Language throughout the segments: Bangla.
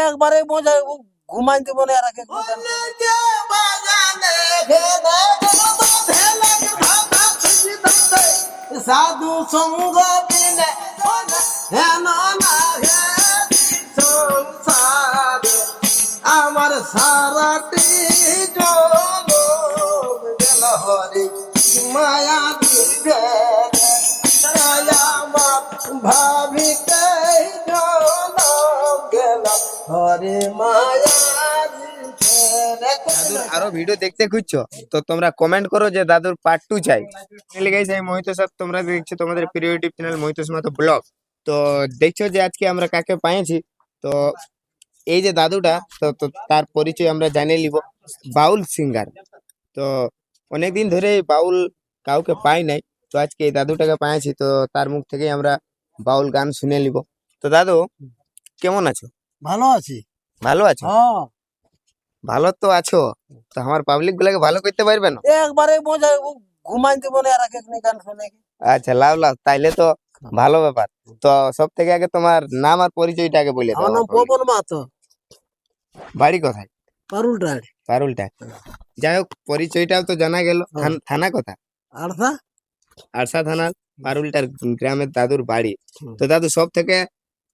একবারে মজা ঘুমাই দিব না আর আগে সাধু সঙ্গ হেন না আমার সারাটি গেল হরি মায়া দাদুর আরও ভিডিও দেখতে খুঁজছো? তো তোমরা কমেন্ট করো যে দাদুর পার্ট টু চাই। গাইস আমি মোহিত স্যার তোমরা দেখছ তোমাদের প্রিয় ইউটিউব চ্যানেল মোহিত মাতো ব্লগ তো দেখছ যে আজকে আমরা কাকে পাইছি? তো এই যে দাদুটা তো তো তার পরিচয় আমরা জানিয়ে নিব। বাউল সিঙ্গার তো অনেকদিন ধরে বাউল কাউকে পাই নাই। তো আজকে এই দাদুটাকে পাইছি তো তার মুখ থেকেই আমরা বাউল গান শুনে নিব। তো দাদু কেমন আছো? ভালো আছি। ভালো আছো? হ্যাঁ। ভালো তো আছো? তো আমার পাবলিক গুলাকে ভালো করতে পারবে না? একবারে মজা ঘুমাই দিব না আর আগে গান শুনে। আচ্ছা লাভ লাভ তাইলে তো ভালো ব্যাপার। তো সব থেকে আগে তোমার নাম আর পরিচয়টা আগে বলে দাও। আমার নাম পবন মাতো বাড়ি কোথায়? পারুল রায় পারুলটা যাই হোক পরিচয়টাও তো জানা গেল। থান- থানা কথা আরসা। আরসা থানার পারুলটার গ্রামের দাদুর বাড়ি। তো দাদু সব থেকে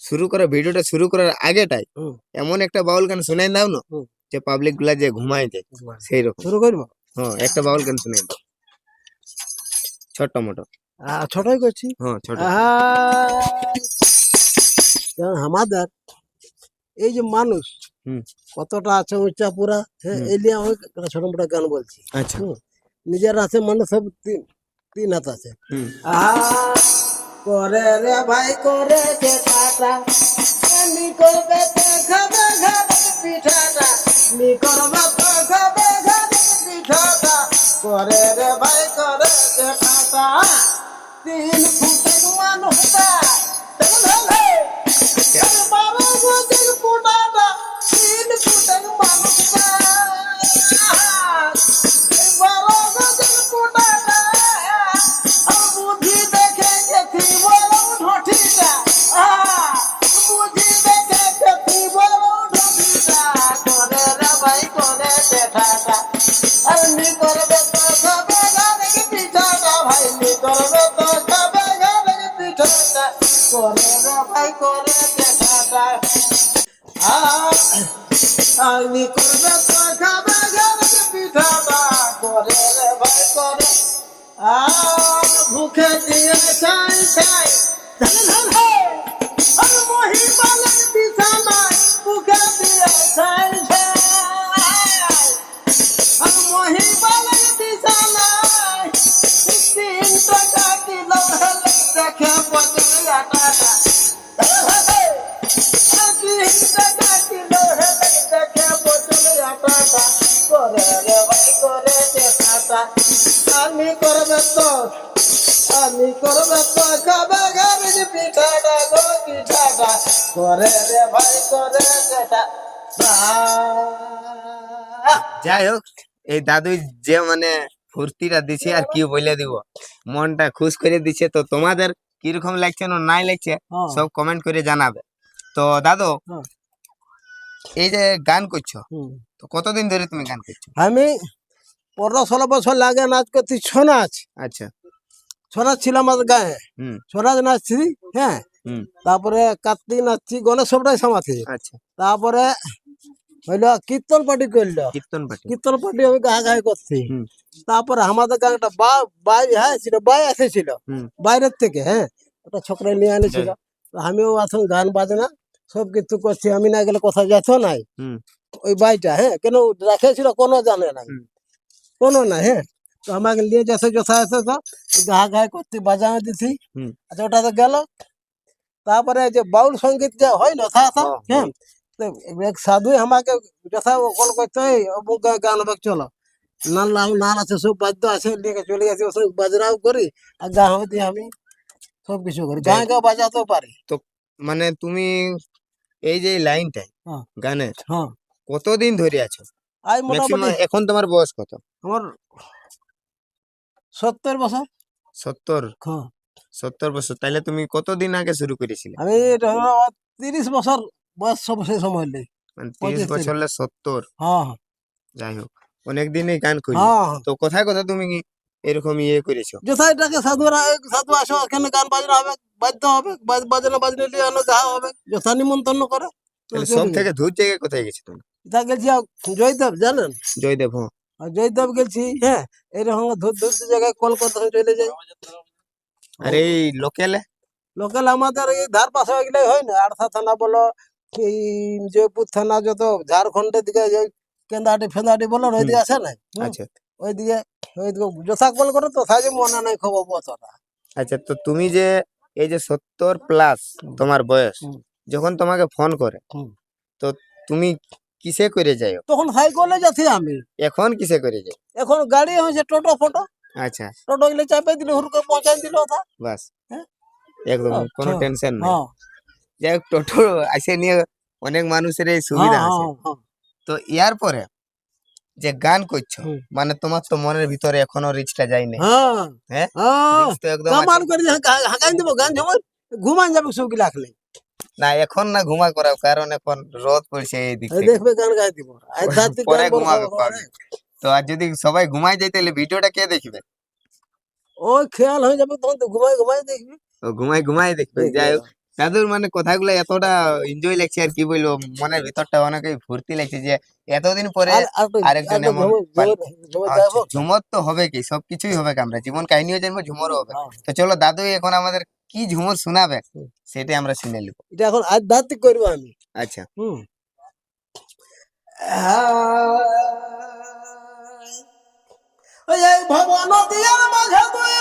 শুরু করে ভিডিওটা শুরু করার আগেটাই। এমন একটা বাউল গান শোনাই দাও না। যে পাবলিকগুলা যে ঘুমায় যায় সেই রকম শুরু করব? হ্যাঁ একটা বাউল গান শুনাই দাও। ছোট মোটো। ছোটই করছি? হ্যাঁ ছোট। আমাদের এই যে মানুষ। কতটা আছে উঁচা পুরা হ্যাঁ। এই নিয়ে আমি ছোট মোটো গান বলছি। আচ্ছা। নিজের আছে মানে সব তিন তিন হাত আছে। আহা, করে রে ভাই, করে যে কাটা নি করবে তো খাবে পিঠাটা নি করবে তো খাবে পিঠাটা। করে রে ভাই, করে যে কাটা তিন ফুটের মানুষটা বারো গদির ফুটাটা তিন ফুটের মানুষটা আমি করবে পাখা খাবে পিঠা বা করে রে ভাই করে। আ ভুখে দিয়ে চাই চাই আমি করবে তো আমি করবে তো খাবে পিঠাটা গো পিঠাটা করে রে ভাই করে সেটা। যাই হোক এই দাদু যে মানে ফুর্তিটা দিছে আর কি বলে দিব মনটা খুশ করে দিছে তো তোমাদের কীরকম লাগছে না নাই লাগছে সব কমেন্ট করে জানাবে। তো দাদু হ্যাঁ। এই যে গান করছ তো কতদিন ধরে তুমি গান করছ? আমি পনেরো ষোলো বছর লাগে নাচ করছি ছৌ নাচ আচ্ছা। ছৌ নাচ ছিল আমাদের গায়ে। ছৌ নাচ নাচছি হ্যাঁ? তারপরে কার্তিক নাচছি গণেশ সবটাই সামাথি। আচ্ছা। তারপরে হইল কীর্তন পার্টি করল। কীর্তন পাটি কীর্তন পার্টি আমি গা গায়ে করছি। তারপরে আমাদের গানটা বা বাই হ্যাঁ ছিল বাই এসেছিল। বাইরের থেকে হ্যাঁ? ওটা ছোকরা নিয়ে আনেছিল। তো আমিও এখন গান বাজনা সব কিছু করছি আমি না গেলে কোথাও যেত নাই। ওই বাইটা হ্যাঁ? কেন রেখেছিল কোনো জানে না। কোনো না হ্যাঁ তো আমাকে নিয়ে যেতে যথা এসে তো গা গায়ে করতে বাজানো দিছি। আচ্ছা ওটা তো গেল তারপরে যে বাউল সংগীত যে হয় না হ্যাঁ, এক সাধু আমাকে যথা কল করতে হয় অমুক গান হবে চলো নাল নাল আছে সব বাদ্য আছে নিয়ে চলে গেছি ওসব বাজরাও করি আর গা হতে আমি সব কিছু করি গায়ে গা বাজাতেও পারি তো মানে তুমি এই যে লাইনটাই। গানের কতদিন ধরে আছো আই মোটামুটি। এখন তোমার বয়স কত? আমার সত্তর বছর। সত্তর? হ্যাঁ। সত্তর বছর। তাহলে তুমি কতদিন আগে শুরু করেছিলে? আমি এটা হলো তিরিশ বছর বয়স সব সেই সময় নেই মানে তিরিশ বছর সত্তর? হ্যাঁ। যাই হোক অনেকদিন এই গান করি। হ্যাঁ। তো কোথায় কোথায় তুমি কি এরকম ইয়ে করেছ? যেথায় ডাকে সাধুরা সাধু আসো এখানে গান বাজনা হবে? বাজতে হবে বাজ- বাজনা বাজনা নিয়ে গাওয়া হবে। যথা নিমন্ত্রণ করে। তাহলে সব থেকে দূর জায়গায় কোথায় গেছো তুমি? তা গেছি জয়দেব জানেন? জয়দেব হ্যাঁ। আর জয়দেব গেছি হ্যাঁ এইরকম ধূর ধূর জায়গায় কলকাতা চলে যাই। আর এই লোকেলে লোকাল আমাদের এই ধার পাশে ওইগুলো হয় না আড়সা থানা বলো এই জয়পুর থানা যত ঝাড়খণ্ডের দিকে ওই কেন্দাহাটি ফেন্দাহাটি বলো ওই দিকে আসে না? আচ্ছা। ওইদিকে ওইদিকে যথা কল করে তো সাজে মনে নাই খবর বতটা আচ্ছা তো তুমি যে এই যে সত্তর প্লাস তোমার বয়স। যখন তোমাকে ফোন করে তো তুমি কিসে করে যাও তখন সাইকেলে যাচ্ছি আমি? এখন কিসে করে যাই এখন গাড়ি হয়েছে টোটো ফটো। আচ্ছা। টোটো গেলে চাপে দিলে হুড়কে পৌঁছাই দিল ওটা। বাস। হ্যাঁ? একদম কোনো আচ্ছা। টেনশন নেই। যাই হোক টোটো আসে নিয়ে অনেক মানুষের এই সুবিধা হ্যাঁ, আছে। হ্যাঁ। তো ইয়ার পরে যে গান করছ মানে তোমার তো মনের ভিতরে এখনও রিচটা যায়নি। হ্যাঁ। হ্যাঁ? হ্যাঁ। তো একদম আছে। করে হাঁকাই দেবো গান ঝুমাই ঘুমান যাবে সবকি রাখলে না এখন না ঘুমা করাও কারণ এখন রোদ পড়ছে এই দিক দেখবে গান গাই দিব। পরে ঘুমাবে তো আর যদি সবাই ঘুমাই যায় তাহলে ভিডিওটা কে দেখবে? ও খেয়াল হয়ে যাবে তখন তো ঘুমাই ঘুমাই দেখবি। তো ঘুমাই ঘুমাই দেখবে। যাই হোক দাদুর মানে কথাগুলো এতটা এনজয় লাগছে আর কি বলব মনের ভিতরটা অনেকই ফুর্তি লাগছে যে এতদিন পরে আরেকজন এমন ঝুমুর- তো হবে কি? সবকিছুই হবে আমরা জীবন কাহিনীও জানব ঝুমরও হবে। হ্যাঁ। তো চলো দাদু এখন আমাদের কি ঝুমর শোনাবে? হুম। সেটাই আমরা শুনে নিব। এটা এখন আধ্যাত্মিক করব আমি। আচ্ছা। হুম। ওই এই ভবন দিয়ার মাঝে দুই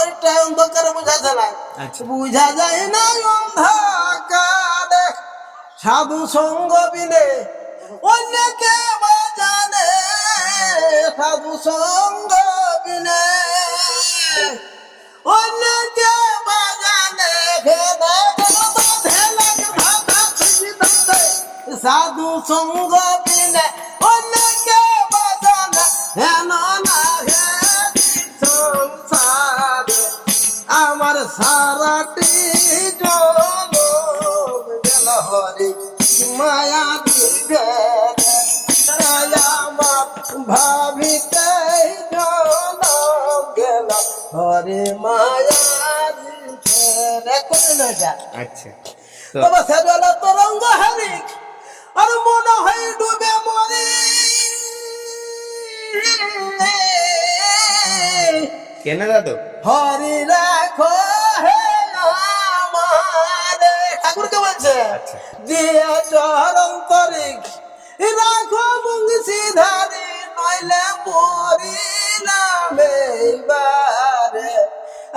শরীরটা অন্ধকারে বুঝা যায় না বুঝা যায় না অন্ধকারে। সাধু সঙ্গ বিনে অন্যকে বাজানে। সাধু সঙ্গ বিনে অন্যকে বাজানে। সাধু সঙ্গ বিনে অন্যকে বাজানে। হেন হরি মায়া দিবে ভাবিতে গেল হরি আচ্ছা তরঙ্গ আর মনে হয় ডুবে মরি। কেন দাদু? হরি রাখো ধারে নইলে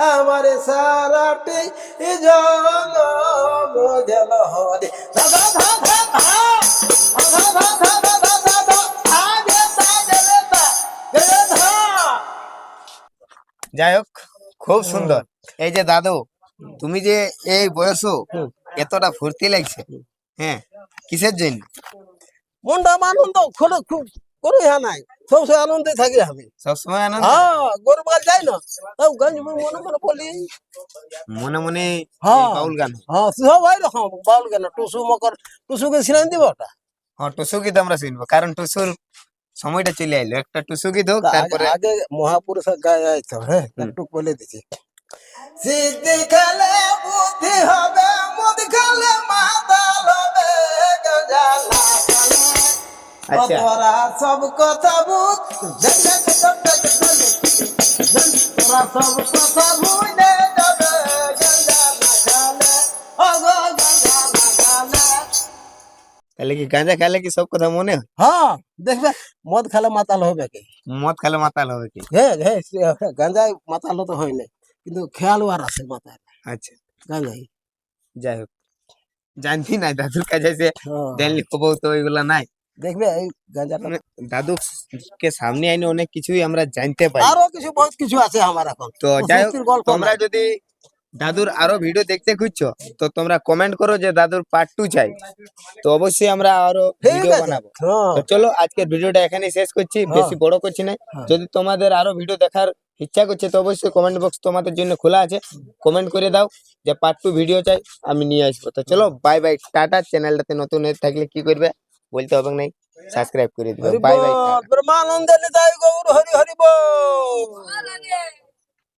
আমার সারাটি যাই হোক খুব সুন্দর এই যে দাদু তুমি যে এই বয়সও এতটা ফুর্তি লাগছে। হ্যাঁ কিসের জন্য? মনটা আনন্দ খোলে খুব কোনো ইহা নাই। সবসময় আনন্দে থাকি আমি। সবসময় আনন্দ? হ্যাঁ গরুবাল যাই না। তাও গান মনে মনে বলি মনে মনে হ্যাঁ। বাউল গান? হ্যাঁ সব ভাই রকম বাউল কেন টুসু মকর টুসুকে সিনাই দিব ওটা। হ্যাঁ টুসু গীত আমরা শুনব কারণ টুসুর সময়টা চলে আইলো। একটা টুসু গীত হোক তারপরে আগে মহাপুরুষ গায়ে আইতো হ্যাঁ। একটু বলে দিচ্ছি। সিদ্ধি খেলে বুদ্ধি হবে মদ খেলে মাতাল হবে গাঁজা আচ্ছা তোরা সব কথা বুঝ সব কথা ভুলে যাবে তাহলে কি গাঁজা খেলে কি সব কথা মনে হ্যাঁ দেখবে মদ খেলে মাতাল হবে কি মদ খেলে মাতাল হবে কি হ্যাঁ হ্যাঁ গাঁজায় মাতাল তো হয় না কিন্তু খেয়াল আর আছে মাতাল আচ্ছা গাঁজাই যাই হোক জানতি নাই দাদুর কাছে যে হ্যাঁ। দেনলি খবর তো ওইগুলা নাই দেখবে এই গাঁজাটা মানে দাদু কে সামনে আইনে অনেক কিছুই আমরা জানতে পারি আরও কিছু বহুত কিছু আছে আমার এখন তো যাই হোক সত্যির গল্প তোমরা না। যদি দাদুর আরও ভিডিও দেখতে খুঁজছো? তো তোমরা কমেন্ট করো যে দাদুর পার্ট টু চাই। তো অবশ্যই আমরা আরও ভিডিও বানাবো। হ্যাঁ। তো চলো আজকের ভিডিওটা এখানেই শেষ করছি। বেশি বড় করছি না। হ্যাঁ। যদি তোমাদের আরও ভিডিও দেখার ইচ্ছা করছে তো অবশ্যই কমেন্ট বক্স তোমাদের জন্য খোলা আছে। কমেন্ট করে দাও যে পার্ট টু ভিডিও চাই আমি নিয়ে আসব। তো চলো বাই বাই টাটা। চ্যানেলটাতে নতুন হয়ে থাকলে কি করবে? বলতে হবে নাই। সাবস্ক্রাইব করে দিবে বাই বাই ব্রহ্মানন্দ নিতাই গৌর হরি হরি বল।